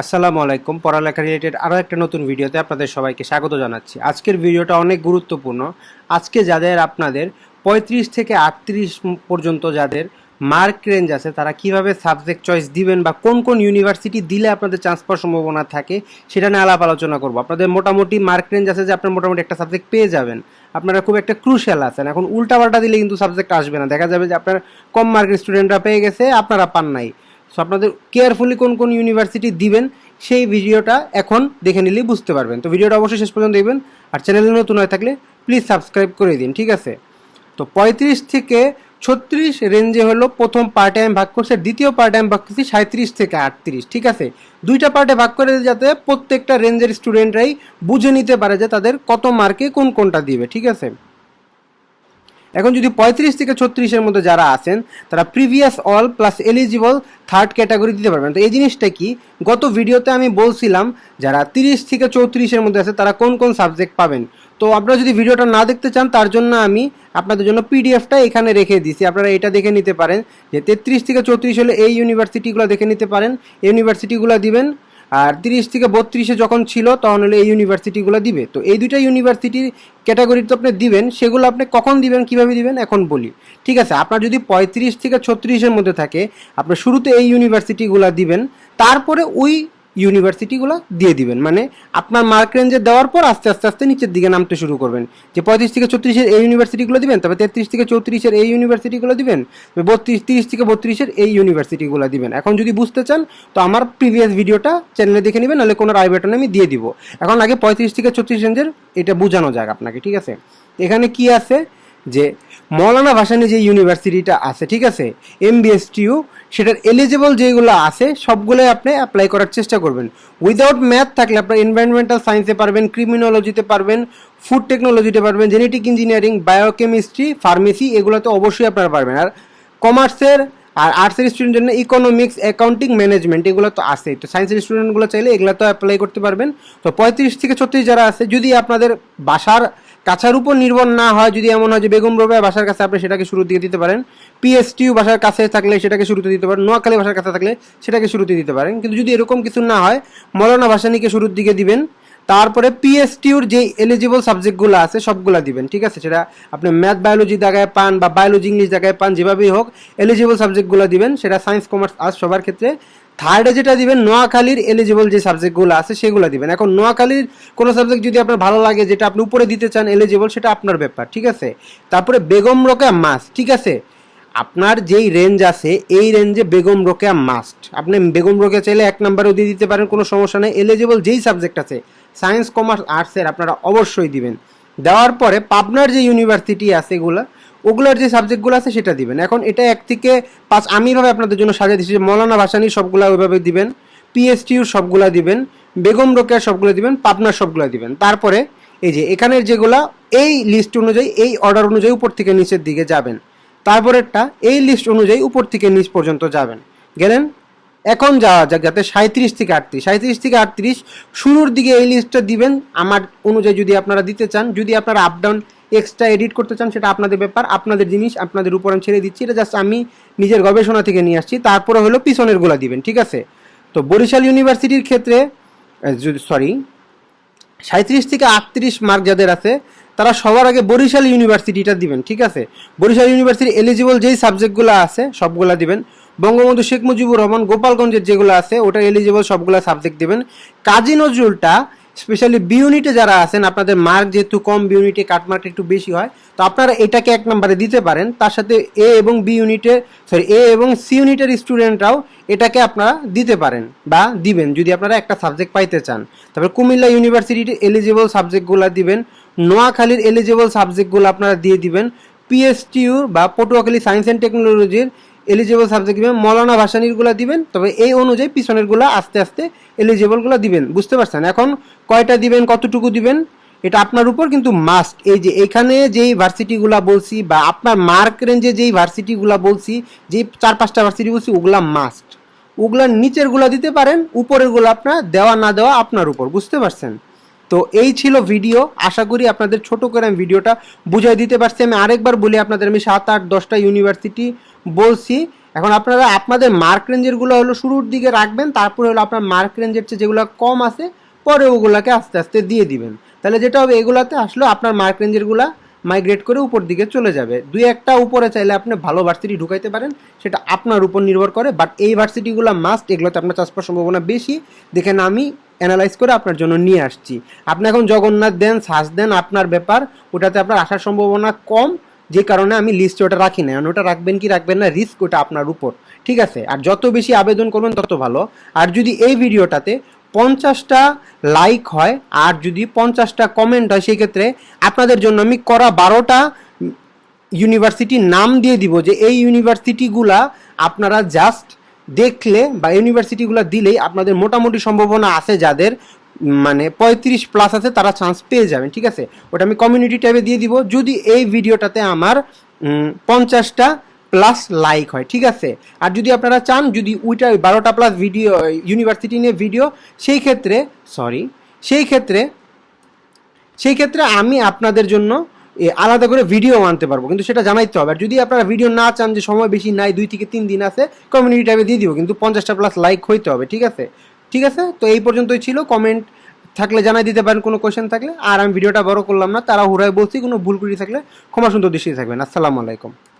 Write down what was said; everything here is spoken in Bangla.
আসসালামু আলাইকুম। পড়ালেখা রিলেটেড আরও একটা নতুন ভিডিওতে আপনাদের সবাইকে স্বাগত জানাচ্ছি। আজকের ভিডিওটা অনেক গুরুত্বপূর্ণ। আজকে যাদের আপনাদের পঁয়ত্রিশ থেকে আটত্রিশ পর্যন্ত যাদের মার্ক রেঞ্জ আছে, তারা কীভাবে সাবজেক্ট চয়েস দিবেন বা কোন কোন ইউনিভার্সিটি দিলে আপনাদের চান্স পাওয়ার সম্ভাবনা থাকে, সেটা নিয়ে আলাপ আলোচনা করব। আপনাদের মোটামুটি মার্ক রেঞ্জ আছে যে আপনার মোটামুটি একটা সাবজেক্ট পেয়ে যাবেন। আপনারা খুব একটা ক্রুশিয়াল আছেন। এখন উল্টাপাল্টা দিলে কিন্তু সাবজেক্ট আসবে না। দেখা যাবে যে আপনার কম মার্কের স্টুডেন্টরা পেয়ে গেছে, আপনারা পান নাই। সো আপনাদের কেয়ারফুলি কোন কোন ইউনিভার্সিটি দিবেন, সেই ভিডিওটা এখন দেখে নিলেই বুঝতে পারবেন। তো ভিডিওটা অবশ্যই শেষ পর্যন্ত দেখবেন। আর চ্যানেলে নতুন হয়ে থাকলে প্লিজ সাবস্ক্রাইব করে দিন, ঠিক আছে? তো পঁয়ত্রিশ থেকে ছত্রিশ রেঞ্জে হলো প্রথম পার্টে আমি ভাগ করছি, দ্বিতীয় পার্টে আমি ভাগ করছি সাঁত্রিশ থেকে আটত্রিশ, ঠিক আছে? দুইটা পার্টে ভাগ করে যাতে প্রত্যেকটা রেঞ্জের স্টুডেন্টরাই বুঝে নিতে পারে যে তাদের কত মার্কে কোন কোনটা দিবে, ঠিক আছে? এখন যদি পঁয়ত্রিশ থেকে ছত্রিশের মধ্যে যারা আছেন, তারা previous all plus eligible third category দিতে পারবেন। তো এই জিনিসটা কি? গত ভিডিওতে আমি বলছিলাম, যারা তিরিশ থেকে চৌত্রিশের মধ্যে আছে, তারা কোন কোন সাবজেক্ট পাবেন? তো আপনারা যদি ভিডিওটা না দেখতে চান, তার জন্য আমি আপনাদের জন্য পিডিএফটা এখানে রেখে দিছি আপনারা এটা দেখে নিতে পারেন যে তেত্রিশ থেকে চৌত্রিশ হলে এই ইউনিভার্সিটিগুলো দেখে নিতে পারেন। ইউনিভার্সিটিগুলো দিবেন আর তিরিশ থেকে বত্রিশে যখন ছিল, তখন হলে এই ইউনিভার্সিটিগুলো দিবে। তো এই দুইটা ইউনিভার্সিটির ক্যাটাগরি তো আপনি দিবেন, সেগুলো আপনি কখন দিবেন, কীভাবে দিবেন, এখন বলি। ঠিক আছে, আপনার যদি পঁয়ত্রিশ থেকে ছত্রিশের মধ্যে থাকে, আপনার শুরুতে এই ইউনিভার্সিটিগুলো দিবেন, তারপরে ওই ইউনিভার্সিটিগুলো দিয়ে দিবেন। মানে আপনার মার্ক রেঞ্জে দেওয়ার পর আস্তে আস্তে আস্তে নিচের দিকে নামতে শুরু করবেন। যে পঁয়ত্রিশ থেকে ছত্রিশের এই ইউনিভার্সিটিগুলো দিবেন তবে তেত্রিশ থেকে চৌত্রিশের এই ইউনিভার্সিটিগুলো দিবেন বত্রিশ, তিরিশ থেকে বত্রিশের এই ইউনিভার্সিটিগুলো দিবেন। এখন যদি বুঝতে চান, তো আমার প্রিভিয়াস ভিডিওটা চ্যানেলে দেখে নেবেন, নাহলে কোনো রাই বাটনে আমি দিয়ে দিব। এখন আগে পঁয়ত্রিশ থেকে ছত্রিশ রেঞ্জের এটা বোঝানো যাক আপনাকে, ঠিক আছে? এখানে কি আছে? যে মৌলানা ভাসানি যে ইউনিভার্সিটিটা আছে, ঠিক আছে? এমবিএসটিউ সেটার এলিজিবল যেগুলো আছে, সবগুলোই আপনি অ্যাপ্লাই করার চেষ্টা করবেন। উইদাউট ম্যাথ থাকলে আপনার এনভায়রনমেন্টাল সায়েন্সে পারবেন ক্রিমিনোলজিতে পারবেন ফুড টেকনোলজিতে পারবেন জেনেটিক ইঞ্জিনিয়ারিং বায়োকেমিস্ট্রি ফার্মেসি এগুলো তো অবশ্যই আপনারা পারবেন। আর কমার্সের আর আর্টসের স্টুডেন্ট জন্য ইকোনমিক্স অ্যাকাউন্টিং ম্যানেজমেন্ট এগুলো তো আছেই। তো সায়েন্সের স্টুডেন্টগুলো চাইলে এগুলো তো অ্যাপ্লাই করতে পারবেন। তো পঁয়ত্রিশ থেকে ছত্রিশ যারা আছে, যদি আপনাদের বাসার কাছার উপর নির্ভর না হয় যদি এমন হয় যে বেগম রোবায় বাসার কাছে আপনি সেটাকে শুরু দিয়ে দিতে পারেন। পিএসটিউ বাসার কাছে থাকলে সেটাকে শুরুতে দিতে পারেন। নোয়াখালী বাসার কাছে থাকলে সেটাকে শুরুতে দিতে পারেন। কিন্তু যদি এরকম কিছু না হয়, মৌলানা ভাসানিকে শুরুর দিকে দিবেন। তারপরে পিএসটিউর যে এলিজিবল সাবজেক্টগুলো আছে, সবগুলা দিবেন, ঠিক আছে? সেটা আপনি ম্যাথ বায়োলজি জায়গায় পান বা বায়োলজি ইংলিশ জায়গায় পান, যেভাবেই হোক এলিজিবল সাবজেক্টগুলো দিবেন, সেটা সায়েন্স কমার্স আর্টস সবার ক্ষেত্রে। থার্ডে যেটা দিবেন, নোয়াখালীর এলিজিবল যে সাবজেক্টগুলো আছে, সেগুলো দিবেন। এখন নোয়াখালীর কোনো সাবজেক্ট যদি আপনার ভালো লাগে, যেটা আপনি উপরে দিতে চান এলিজিবল সেটা আপনার ব্যাপার, ঠিক আছে? তারপরে বেগম রোকেয়া মাস ঠিক আছে? আপনার যেই রেঞ্জ আছে, এই রেঞ্জে বেগম রোকেয়া মাস্ট আপনি বেগম রোকেয়া চাইলে এক নম্বরেও দিয়ে দিতে পারেন, কোনো সমস্যা নেই। এলিজিবল যেই সাবজেক্ট আছে সায়েন্স কমার্স আর্টসের আপনারা অবশ্যই দিবেন। দেওয়ার পরে পাবনার যে ইউনিভার্সিটি আছে এগুলো, ওগুলোর যে সাবজেক্টগুলো আছে সেটা দিবেন। এখন এটা এক থেকে পাঁচ, আমি ভাবে আপনাদের জন্য সাজিয়ে দিচ্ছি যে মৌলানা ভাসানি সবগুলো ওইভাবে দিবেন পিএসটিউর সবগুলা দিবেন, বেগম রোকেয়ার সবগুলো দিবেন পাবনার সবগুলো দিবেন। তারপরে এই যে এখানের যেগুলা, এই লিস্ট অনুযায়ী, এই অর্ডার অনুযায়ী উপর থেকে নিচের দিকে যাবেন। তারপরেরটা, এই লিস্ট অনুযায়ী উপর থেকে নিচ পর্যন্ত যাবেন। গেলেন? এখন যাওয়া যাক, যাতে সাঁত্রিশ থেকে আটত্রিশ। সাঁত্রিশ থেকে আটত্রিশ, শুরুর দিকে এই লিস্টটা দিবেন। আমার অনুযায়ী যদি আপনারা দিতে চান, যদি আপনারা আপ ডাউন এক্সট্রা এডিট করতে চান, সেটা আপনাদের ব্যাপার। আপনাদের জিনিস, আপনাদের উপর আমি ছেড়ে দিচ্ছি। এটা জাস্ট আমি নিজের গবেষণা থেকে নিয়ে আসছি। তারপরে হলো পিছনেরগুলা দিবেন, ঠিক আছে? তো বরিশাল ইউনিভার্সিটির ক্ষেত্রে সরি সাঁত্রিশ থেকে আটত্রিশ মার্ক যাদের আছে তারা সবার আগে বরিশাল ইউনিভার্সিটিটা দিবেন, ঠিক আছে? বরিশাল ইউনিভার্সিটি এলিজিবল যেই সাবজেক্টগুলো আছে, সবগুলা দিবেন। বঙ্গবন্ধু শেখ মুজিবুর রহমান গোপালগঞ্জের যেগুলো আছে, ওটা এলিজিবল সবগুলা সাবজেক্ট দিবেন। কাজী নজরুলটা স্পেশালি বি ইউনিটে যারা আছেন, আপনাদের মার্ক যেহেতু কম বি ইউনিটে কাট মার্ক একটু বেশি হয়, তো আপনারা এটাকে এক নম্বরে দিতে পারেন। তার সাথে এ এবং বি ইউনিটে সরি এ এবং সি ইউনিটের স্টুডেন্টরাও এটাকে আপনারা দিতে পারেন বা দিবেন, যদি আপনারা একটা সাবজেক্ট পাইতে চান। তারপরে কুমিল্লা ইউনিভার্সিটির এলিজিবল সাবজেক্টগুলো দিবেন, নোয়াখালীর এলিজিবল সাবজেক্টগুলো আপনারা দিয়ে দিবেন পিএসটিউ বা পটুয়াখালী সায়েন্স অ্যান্ড টেকনোলজির এলিজিবল সাবজেক্ট দিবেন মৌলানা ভাসানিরগুলো দিবেন, তবে এই অনুযায়ী পিছনেরগুলো আস্তে আস্তে এলিজিবলগুলো দিবেন। বুঝতে পারছেন? এখন কয়টা দিবেন, কতটুকু দিবেন? এটা আপনার উপর, কিন্তু মাস্ট এই যে এখানে যেই ভার্সিটিগুলা বলছি বা আপনার মার্ক রেঞ্জে যেই ভার্সিটিগুলা বলছি যেই চার পাঁচটা ভার্সিটি বলছি, ওগুলা মাস্ট ওগুলার নিচেরগুলা দিতে পারেন, উপরেরগুলো আপনার দেওয়া না দেওয়া আপনার উপর, বুঝতে পারছেন? তো এই ছিল ভিডিও আশা করি আপনাদের ছোট করে আমি ভিডিওটা বুঝাই দিতে পারছি। আমি আরেকবার বলি আপনাদের, আমি সাত আট দশটা ইউনিভার্সিটি বলছি, এখন আপনারা আপনাদের মার্ক রেঞ্জেরগুলো হলো শুরুর দিকে রাখবেন, তারপরে হলো আপনার মার্ক রেঞ্জের চেয়ে যেগুলো কম আছে, পরে ওগুলাকে আস্তে আস্তে দিয়ে দিবেন। তাহলে যেটা হবে, এগুলাতে আসলে আপনার মার্ক রেঞ্জেরগুলা মাইগ্রেট করে উপর দিকে চলে যাবে। দুই একটা উপরে চাইলে আপনি ভালো ভার্সিটি ঢুকাইতে পারেন, সেটা আপনার উপর নির্ভর করে বাট এই ভার্সিটিগুলো মাস্ট এগুলোতে আপনার চাষ পাওয়ার সম্ভাবনা বেশি। দেখেন আমি অ্যানালাইজ করে আপনার জন্য নিয়ে আসছি। আপনি এখন জগন্নাথ দেন শ্বাস দেন, আপনার ব্যাপার, ওটাতে আপনার আসার সম্ভাবনা কম। যে কারণে আমি লিস্টে ওটা রাখি না ওটা রাখবেন কি রাখবেন না রিস্ক ওটা আপনার উপর। ঠিক আছে? আর যত বেশি আবেদন করবেন, তত ভালো। আর যদি এই ভিডিওটাতে পঞ্চাশটা লাইক হয়, আর যদি পঞ্চাশটা কমেন্ট হয় সেই ক্ষেত্রে আপনাদের জন্য আমি করা বারোটা ইউনিভার্সিটির নাম দিয়ে দিব যে এই ইউনিভার্সিটিগুলা আপনারা জাস্ট দেখলে বা ইউনিভার্সিটিগুলো দিলেই আপনাদের মোটামুটি সম্ভাবনা আছে যাদের মানে পঁয়ত্রিশ প্লাস আছে, তারা চান্স পেয়ে যাবেন ঠিক আছে? ওটা আমি কমিউনিটি ট্যাবে দিয়ে দিব। যদি এই ভিডিওটাতে আমার পঞ্চাশটা প্লাস লাইক হয়, ঠিক আছে? আর যদি আপনারা চান, যদি ওইটা বারোটা প্লাস ভিডিও ইউনিভার্সিটি নিয়ে ভিডিও সেই ক্ষেত্রে সরি সেই ক্ষেত্রে সেই ক্ষেত্রে আমি আপনাদের জন্য আলাদা করে ভিডিও আনতে পারব, কিন্তু সেটা জানাইতে হবে। আর যদি আপনারা ভিডিও না চান যে সময় বেশি নাই, দুই থেকে তিন দিন আছে কমিউনিটি টাইপে দিয়ে দিব, কিন্তু পঞ্চাশটা প্লাস লাইক হইতে হবে, ঠিক আছে? ঠিক আছে? তো এই পর্যন্তই ছিল। কমেন্ট থাকলে জানাই দিতে পারেন, কোনো কোয়েশ্চেন থাকলে। আর আমি ভিডিওটা বড় করলাম না তারা হুরায় বলছি কোনো ভুল করি থাকলে ক্ষমা সুন্দর দৃষ্টি থাকবেন। আসসালামু আলাইকুম।